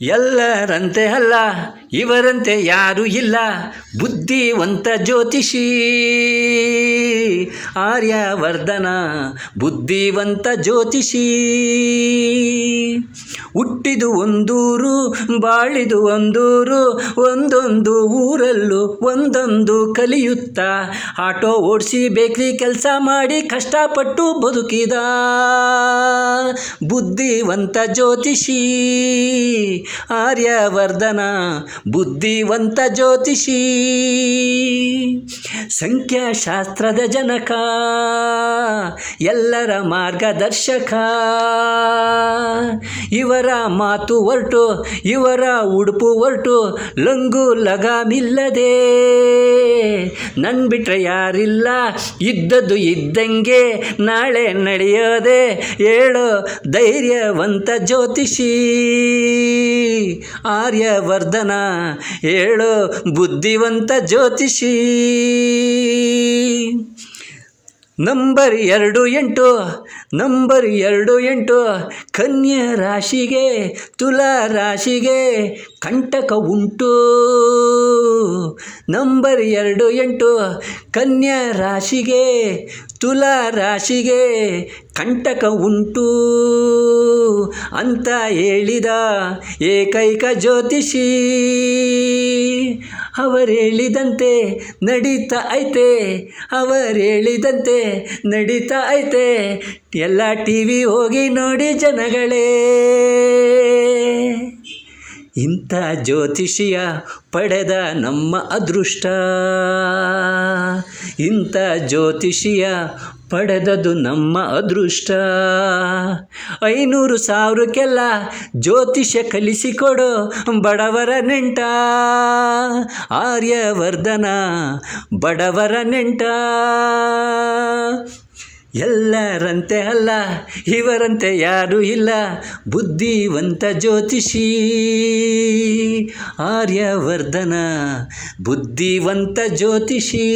ಎಲ್ಲರಂತೆ ಅಲ್ಲ ಇವರಂತೆ ಯಾರೂ ಇಲ್ಲ. ಬುದ್ಧಿವಂತ ಜ್ಯೋತಿಷಿ. ಆರ್ಯವರ್ಧನ ಬುದ್ಧಿವಂತ ಜ್ಯೋತಿಷಿ. ಹುಟ್ಟಿದು ಒಂದೂರು, ಬಾಳಿದು ಒಂದೂರು, ಒಂದೊಂದು ಊರಲ್ಲೂ ಒಂದೊಂದು ಕಲಿಯುತ್ತಾ. ಆಟೋ ಓಡಿಸಿ ಬೇಕ್ರಿ ಕೆಲಸ ಮಾಡಿ ಕಷ್ಟಪಟ್ಟು ಬದುಕಿದ. ಬುದ್ಧಿವಂತ ಜ್ಯೋತಿಷಿ, ಆರ್ಯವರ್ಧನ ಬುದ್ಧಿವಂತ ಜ್ಯೋತಿಷಿ. ಸಂಖ್ಯಾಶಾಸ್ತ್ರದ ಜನಕ, ಎಲ್ಲರ ಮಾರ್ಗದರ್ಶಕ. ಇವರ ಮಾತು ಒರಟು ಇವರ ಉಡುಪು ಹೊರಟು, ಲಂಗು ಲಗಾಮಿಲ್ಲದೆ. ನನ್ ಬಿಟ್ರೆ ಯಾರಿಲ್ಲ, ಇದ್ದದ್ದು ಇದ್ದಂಗೆ ನಾಳೆ ನಡೆಯೋದೆ, ಹೇಳು ಧೈರ್ಯವಂತ ಜ್ಯೋತಿಷಿ. ಆರ್ಯವರ್ಧನ ಹೇಳೋ ಬುದ್ಧಿವಂತ ಜ್ಯೋತಿಷಿ. ನಂಬರ್ ಎರಡು ಎಂಟು, ನಂಬರ್ ಎರಡು ಎಂಟು, ಕನ್ಯಾ ರಾಶಿಗೆ, ತುಲಾ ರಾಶಿಗೆ ಕಂಟಕ ಉಂಟು. ನಂಬರ್ ಎರಡು ಎಂಟು, ಕನ್ಯಾ ರಾಶಿಗೆ, ತುಲಾ ರಾಶಿಗೆ ಕಂಟಕ ಉಂಟು. ಅಂತ ಹೇಳಿದ ಏಕೈಕ ಜ್ಯೋತಿಷಿ. ಅವರು ಹೇಳಿದಂತೆ ನಡೀತಾ ಐತೆ, ಅವರೇಳಿದಂತೆ ನಡೀತಾ ಐತೆ. ಎಲ್ಲ ಟಿ ವಿ ಹೋಗಿ ನೋಡಿ ಜನಗಳೇ. ಇಂಥ ಜ್ಯೋತಿಷಿಯ ಪಡೆದ ನಮ್ಮ ಅದೃಷ್ಟ. ಇಂಥ ಜ್ಯೋತಿಷಿಯ ಪಡೆದದು ನಮ್ಮ ಅದೃಷ್ಟ. ಐನೂರು ಸಾವಿರಕ್ಕೆಲ್ಲ ಜ್ಯೋತಿಷ್ಯ ಕಲಿಸಿಕೊಡು, ಬಡವರ ನೆಂಟ. ಆರ್ಯವರ್ಧನ, ಬಡವರ ನೆಂಟ. ಎಲ್ಲರಂತೆ ಅಲ್ಲ, ಇವರಂತೆ ಯಾರೂ ಇಲ್ಲ, ಬುದ್ಧಿವಂತ ಜ್ಯೋತಿಷಿ. ಆರ್ಯವರ್ಧನ, ಬುದ್ಧಿವಂತ ಜ್ಯೋತಿಷಿ.